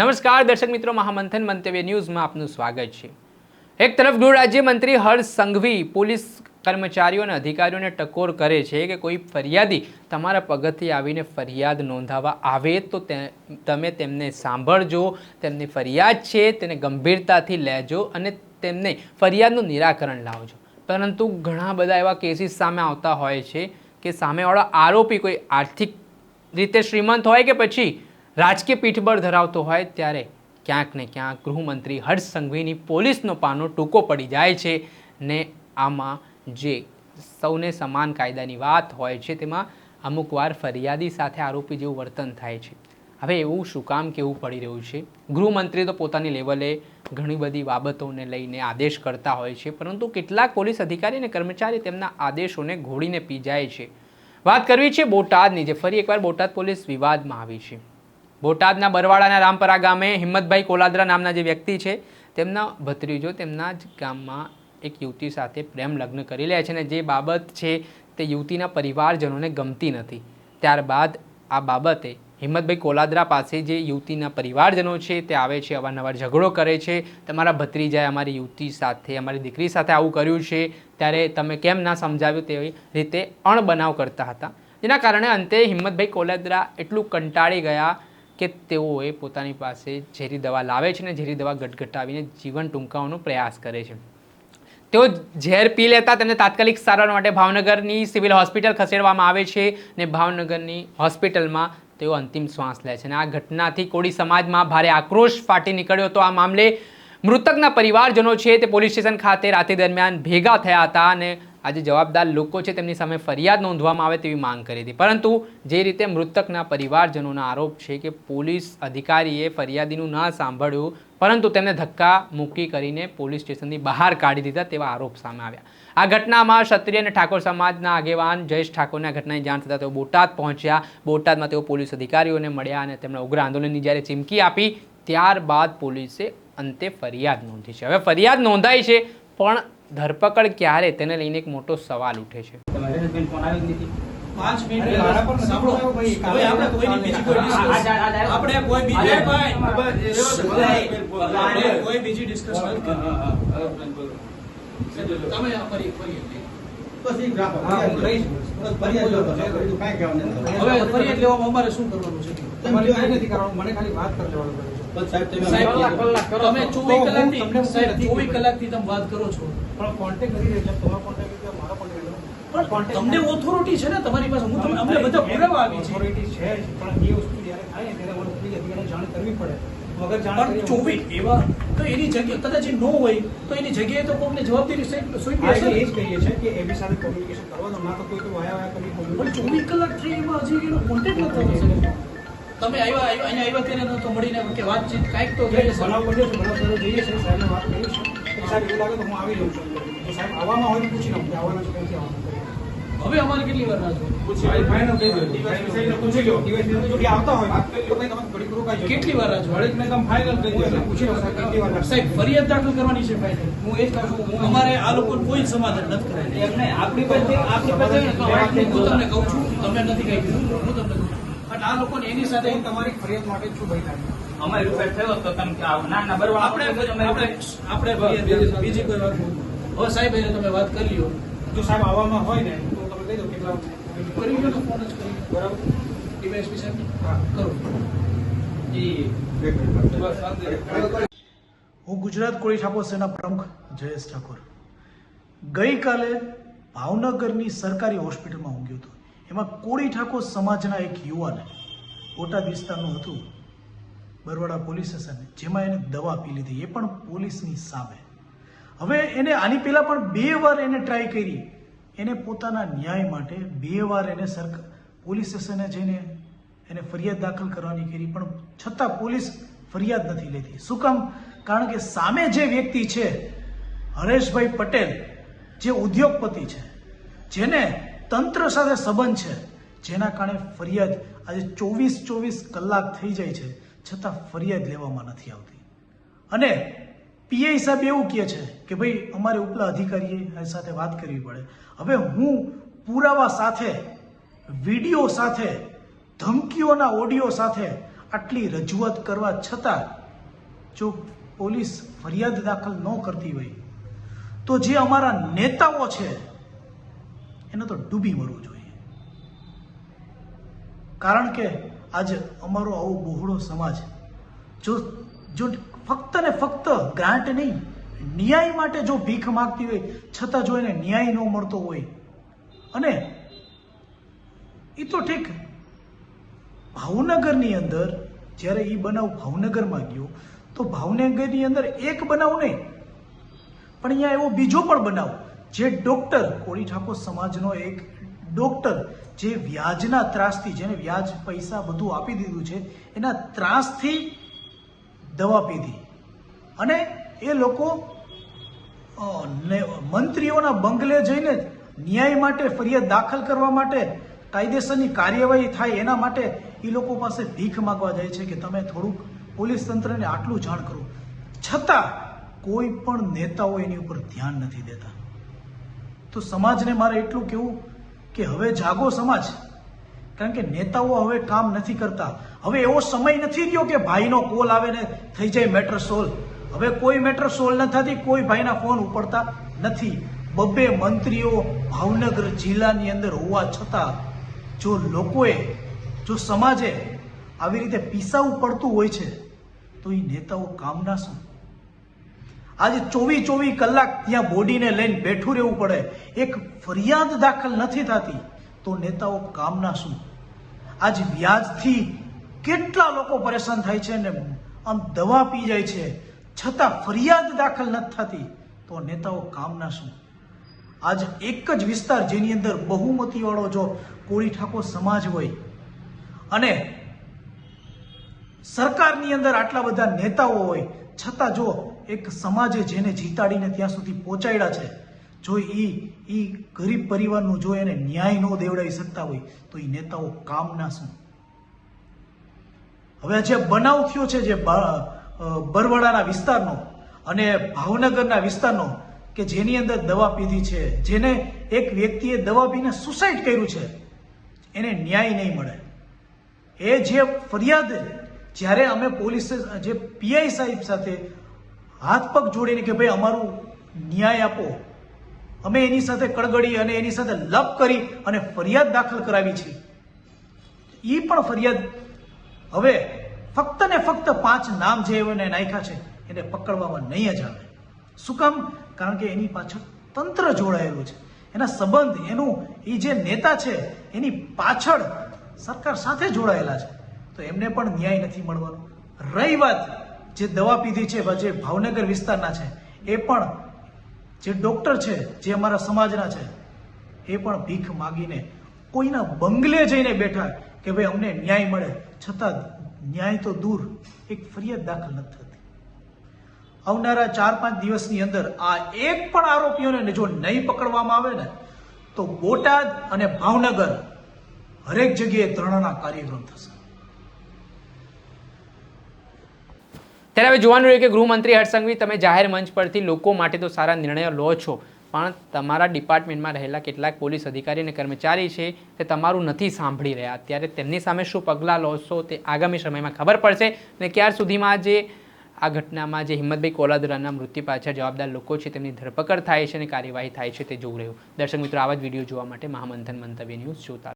નમસ્કાર, દર્શક મિત્રો, મહામંથન મંતવ્ય ન્યૂઝમાં આપનું સ્વાગત છે. એક તરફ ગૃહ રાજ્યમંત્રી હર્ષ સંઘવી પોલીસ કર્મચારીઓ અને અધિકારીઓને ટકોર કરે છે કે કોઈ ફરિયાદી તમારા પગથી આવીને ફરિયાદ નોંધાવવા આવે તો તમે તેમને સાંભળજો, તેમની ફરિયાદ છે, તેને ગંભીરતાથી લેજો અને તેમને ફરિયાદનું નિરાકરણ લાવજો. પરંતુ ઘણા બધા એવા કેસીસ સામે આવતા હોય છે કે સામેવાળો આરોપી કોઈ આર્થિક રીતે શ્રીમંત હોય કે પછી રાજકીય પીઠબળ ધરાવતો હોય ત્યારે ક્યાંક ને ક્યાંક ગૃહમંત્રી હર્ષ સંઘવીની પોલીસનો પાનો ટૂંકો પડી જાય છે ને આમાં જે સૌને સમાન કાયદાની વાત હોય છે તેમાં અમુક વાર ફરિયાદી સાથે આરોપી જેવું વર્તન થાય છે. હવે એવું શું કામ કેવું પડી રહ્યું છે? ગૃહમંત્રી તો પોતાની લેવલે ઘણી બધી બાબતોને લઈને આદેશ કરતા હોય છે, પરંતુ કેટલાક પોલીસ અધિકારી અને કર્મચારી તેમના આદેશોને ઘોડીને પી જાય છે. વાત કરવી છે બોટાદની, જે ફરી એકવાર બોટાદ પોલીસ વિવાદમાં આવી છે. બોટાદના બરવાડાના રામપરા ગામે હિંમતભાઈ કોલાદરા નામના જે વ્યક્તિ છે, તેમના ભત્રીજો તેમના જ ગામમાં એક યુવતી સાથે પ્રેમ લગ્ન કરી લે છે અને જે બાબત છે તે યુવતીના પરિવારજનોને ગમતી નથી. ત્યારબાદ આ બાબતે હિંમતભાઈ કોલાદરા પાસે જે યુવતીના પરિવારજનો છે તે આવે છે, અવારનવાર ઝઘડો કરે છે, તમારા ભત્રીજાએ અમારી યુવતી સાથે, અમારી દીકરી સાથે આવું કર્યું છે, ત્યારે તમે કેમ ના સમજાવ્યું? તેવી રીતે અણબનાવ કરતા હતા. જેના કારણે અંતે હિંમતભાઈ કોલાદરા એટલું કંટાળી ગયા કે તેઓએ પોતાની પાસે ઝેરી દવા લાવે છે ને ઝેરી દવા ગટગટાવીને જીવન ટૂંકાવવાનો પ્રયાસ કરે છે. તેઓ ઝેર પી લેતા તેમને તાત્કાલિક સારવાર માટે ભાવનગરની સિવિલ હોસ્પિટલ ખસેડવામાં આવે છે ને ભાવનગરની હોસ્પિટલમાં તેઓ અંતિમ શ્વાસ લે છે. અને આ ઘટનાથી કોળી સમાજમાં ભારે આક્રોશ ફાટી નીકળ્યો હતો આ મામલે મૃતકના પરિવારજનો છે તે પોલીસ સ્ટેશન ખાતે રાતે દરમિયાન ભેગા થયા હતા અને આજે જવાબદાર લોકો છે તેમની સામે ફરિયાદ નોંધવામાં આવે તેવી માંગ કરી હતી. પરંતુ જે રીતે મૃતકના પરિવારજનોનો આરોપ છે કે પોલીસ અધિકારીએ ફરિયાદીનું ના સાંભળ્યું, પરંતુ તેમને ધક્કા મૂકી કરીને પોલીસ સ્ટેશનની બહાર કાઢી દીધા તેવા આરોપ સામે આવ્યા. આ ઘટનામાં ક્ષત્રિય અને ઠાકોર સમાજના આગેવાન જયેશ ઠાકોરના ઘટનાની જાણ થતાં તેઓ બોટાદ પહોંચ્યા. બોટાદમાં તેઓ પોલીસ અધિકારીઓને મળ્યા અને તેમણે ઉગ્ર આંદોલનની જ્યારે ચીમકી આપી, ત્યારબાદ પોલીસે અંતે ફરિયાદ નોંધી છે. હવે ફરિયાદ નોંધાઈ છે, પણ ધરપકડ ક્યારે? તેને લઈને એક મોટો સવાલ ઉઠે છે. તમારે હસબન્ડ ફોન આવ્યો જ નથી પાંચ મિનિટ અરે મારા પર સાંભળો. સાંભળો ભાઈ, હવે આપણે કોઈની બીજી કોઈ આ- આ- આ- આ- discuss- આપણે કોઈ બીજી આ- ભાઈ, આ- ભાઈ, આ- આપણે કોઈ બીજી discuss નથી કરવી. હા, હા, હા. તમે અમારી શું કરવાનું છે? તમારે કાંઈ નથી કરવાનું મને ખાલી વાત કરી લેવાનું પડે છે. બસ સાહેબ તમે સાહેબ, કલાક, કલાક કરો. તમે તો. ચોવીસ કલાકથી સાહેબ, ચોવીસ કલાકથી તમે વાત કરો છો. પણ કોન્ટેક્ટ કરી રહ્યા તમારો કોન્ટેક્ટ મારો કોન્ટેક્ટ તમને ઓથોરિટી છે ને તમારી પાસે? હું તમને અમને બધા પુરાવા આવી છે. ઓથોરિટી છે પણ એ વસ્તુ જ્યારે થાય ત્યારે મને પોલીસ અધિકારીને જાણ કરવી પડે. પણ ચોવીસ એવા તો એની જગ્યા કદાચ એ ન હોય તો એની જગ્યાએ તો કોઈને જવાબદારી સોંપી હશે એ જ કહીએ છીએ કે એમની સાથે કોમ્યુનિકેશન કરવાનું ના તો કોઈ તો વાયા વાયા કરી પણ ચોવીસ કલાક થઈ એમાં હજી એનો કોન્ટેક્ટ નથી. તમે આવ્યા આવ્યા અહીંયા આવ્યા ત્યારે તો મળીને કે વાતચીત કાંઈક તો થઈ હશે. બનાવ બન્યો છે બનાવ બન્યો જઈએ છીએ સાહેબને વાત કરી છે. સાહેબ એવું લાગે તો હું આવી જાઉં છું તો સાહેબ આવવામાં હોય પૂછી લઉં કે આવવાના છે ક્યાંથી આવવાના હવે અમારે કેટલી વાર રાહ જોવી? કેટલી વાર રાહ જોવી? સાહેબ કેટલી વાર સાહેબ ફરિયાદ દાખલ કરવાની છે હું એ જ કહું છું અમારે આ લોકો કોઈ જ સમાધાન નથી કરાય. આપણી પાસે આપણી પાસે હું તમને કહું છું તમને નથી કહી દીધું હું તમને કહું આ લોકોને એની સાથે તમારી ફરિયાદ માટે જ છું ભાઈ. અમારી રૂપિયા થયો તો તમે કે ના ના બરોબર આપણે આપણે આપણે બીજી કોઈ વાત. હવે સાહેબ એને તમે વાત કરી લ્યો જો સાહેબ આવવામાં હોય ને તો તમે કહી દો કેટલા કરી લ્યો ને ફોન જ કરી. બરાબર? ડીવાયએસપી સાહેબ હા. કરો. હું ગુજરાત કોળી ઠાકોર સેના પ્રમુખ જયેશ ઠાકોર. ગઈકાલે ભાવનગરની સરકારી હોસ્પિટલમાં ઊંઘ્યો હતો. એમાં કોળી ઠાકોર સમાજના એક યુવાને બોટાદ વિસ્તારનું હતું. બરવાડા પોલીસ સ્ટેશન, જેમાં એને દવા પી લીધી. એ પણ પોલીસની સામે. હવે એને આની પહેલાં પણ બે વાર એને ટ્રાય કરી. એને પોતાના ન્યાય માટે બે વાર એને સરકાર પોલીસ સ્ટેશને જઈને એને ફરિયાદ દાખલ કરવાની કરી, પણ છતાં પોલીસ ફરિયાદ નથી લેતી. શું કામ? કારણ કે સામે જે વ્યક્તિ છે, હરેશભાઈ પટેલ, જે ઉદ્યોગપતિ છે, જેને તંત્ર સાથે સંબંધ છે, જેના કારણે ફરિયાદ આજે ચોવીસ ચોવીસ કલાક થઈ જાય છે, છતાં ફરિયાદ લેવામાં નથી આવતી. અને પીઆઈ સાહેબ એવું કહે છે કે ભાઈ, અમારે ઉપલા અધિકારીએ સાથે વાત કરવી પડે. હવે હું પુરાવા સાથે, વીડિયો સાથે, ધમકીઓના ઓડિયો સાથે આટલી રજૂઆત કરવા છતાં જો પોલીસ ફરિયાદ દાખલ ન કરતી હોય, તો જે અમારા નેતાઓ છે એને તો ડૂબી મરવું જોઈએ. કારણ કે આજે અમારો આવો બહોળો સમાજ જો જો ફક્ત ને ફક્ત ગ્રાન્ટ નહીં, ન્યાય માટે જો ભીખ માગતી હોય, છતાં જો એને ન્યાય ન મળતો હોય, અને એ તો ઠીક, ભાવનગરની અંદર જ્યારે એ બનાવ ભાવનગરમાં ગયો, તો ભાવનગરની અંદર એક બનાવ નહીં, પણ અહીંયા એવો બીજો પણ બનાવ જે ડોક્ટર કોળી ઠાકોર સમાજનો એક ડોક્ટર જે વ્યાજના ત્રાસથી જેને વ્યાજ પૈસા બધું આપી દીધું છે, એના ત્રાસથી દવા પીધી. અને એ લોકો મંત્રીઓના બંગલે જઈને ન્યાય માટે ફરિયાદ દાખલ કરવા માટે કાયદેસરની કાર્યવાહી થાય એના માટે એ લોકો પાસે ભીખ માગવા જાય છે કે તમે થોડુંક પોલીસ તંત્રને આટલું જાણ કરો. છતાં કોઈ પણ નેતાઓ એની ઉપર ધ્યાન નથી દેતા. તો સમાજને મારે એટલું કહેવું કે હવે જાગો સમાજ. કારણ કે નેતાઓ હવે કામ નથી કરતા. હવે એવો સમય નથી રહ્યો કે ભાઈનો કોલ આવે ને થઈ જાય મેટર સોલ્વ હવે કોઈ મેટર સોલ્વ ન થતી, કોઈ ભાઈના ફોન ઉપડતા નથી. બબ્બે મંત્રીઓ ભાવનગર જિલ્લાની અંદર હોવા છતાં જો લોકોએ, જો સમાજે આવી રીતે પીસાવું પડતું હોય છે, તો એ નેતાઓ કામના શું આજે ચોવીસ ચોવીસ કલાક ત્યાં બોડીને લઈને બેઠું રહેવું પડે. એક ફરિયાદ દાખલ નથી થતી. તો નેતાઓ કામના શું? આજ વ્યાજથી કેટલા લોકો પરેશાન થાય છે ને આમ દવા પી જાય છે. છતાં ફરિયાદ દાખલ નથી થતી. તો નેતાઓ કામના શું? આજ એક જ વિસ્તાર જેની અંદર બહુમતીવાળો જો કોળી ઠાકોર સમાજ હોય અને સરકારની અંદર આટલા બધા નેતાઓ હોય, છતાં જો એક સમાજે જેને જીતાડીને ત્યાં સુધી પહોંચાડ્યા છે, જો એ એ ગરીબ પરિવારનું જો એને ન્યાય ન દેવડાવી શકતા હોય, તો એ નેતાઓ કામના શું? હવે જે બનાવ થયો છે જે બરવાડાના વિસ્તારનો અને ભાવનગરના વિસ્તારનો કે જેની અંદર દવા પીધી છે, જેને એક વ્યક્તિએ દવા પીને સુસાઇડ કર્યું છે, એને ન્યાય નહીં મળે. એ જે ફરિયાદ, જ્યારે અમે પોલીસ, જે પીઆઈ સાહેબ સાથે હાથ પગ જોડીને કે ભાઈ અમારું ન્યાય આપો. અમે એની સાથે કડગડી અને એની સાથે લપ કરી અને ફરિયાદ દાખલ કરાવી છે. એ પણ ફરિયાદ હવે ફક્ત ને ફક્ત પાંચ નામ જે એને નાખ્યા છે, એને પકડવામાં નહીં જ આવે. શું કામ? કારણ કે એની પાછળ તંત્ર જોડાયેલું છે. એના સંબંધ, એનું એ જે નેતા છે, એની પાછળ સરકાર સાથે જોડાયેલા છે. તો એમને પણ ન્યાય નથી મળવાનો. રહી વાત. જે દવા પીધી છે જે ભાવનગર વિસ્તારના છે, એ પણ જે ડોક્ટર છે, જે અમારા સમાજના છે, એ પણ ભીખ માગીને કોઈના બંગલે જઈને બેઠા કે ભાઈ અમને ન્યાય મળે. છતાં ન્યાય તો દૂર, એક ફરિયાદ દાખલ નથી થતી. આવનારા ચાર પાંચ દિવસની અંદર આ એક પણ આરોપીઓને જો નહીં પકડવામાં આવે ને, તો બોટાદ અને ભાવનગર હરેક જગ્યાએ ધરણાના કાર્યક્રમ થશે. ત્યારે હવે જોવાનું રહ્યું કે ગૃહમંત્રી હર્ષસંઘવી તમે જાહેર મંચ પરથી લોકો માટે તો સારા નિર્ણયો લો છો, પણ તમારા ડિપાર્ટમેન્ટમાં રહેલા કેટલાક પોલીસ અધિકારી અને કર્મચારી છે તે તમારું નથી સાંભળી રહ્યા ત્યારે તેમની સામે શું પગલાં લો છો તે આગામી સમયમાં ખબર પડશે અને ક્યાર સુધીમાં જે આ ઘટનામાં જે હિંમતભાઈ કોલાદરાના મૃત્યુ પાછળ જવાબદાર લોકો છે તેમની ધરપકડ થાય છે અને કાર્યવાહી થાય છે તે જોવું રહ્યું દર્શક મિત્રો, આવા જ વીડિયો જોવા માટે મહામંથન મંતવ્ય ન્યૂઝ જોતા.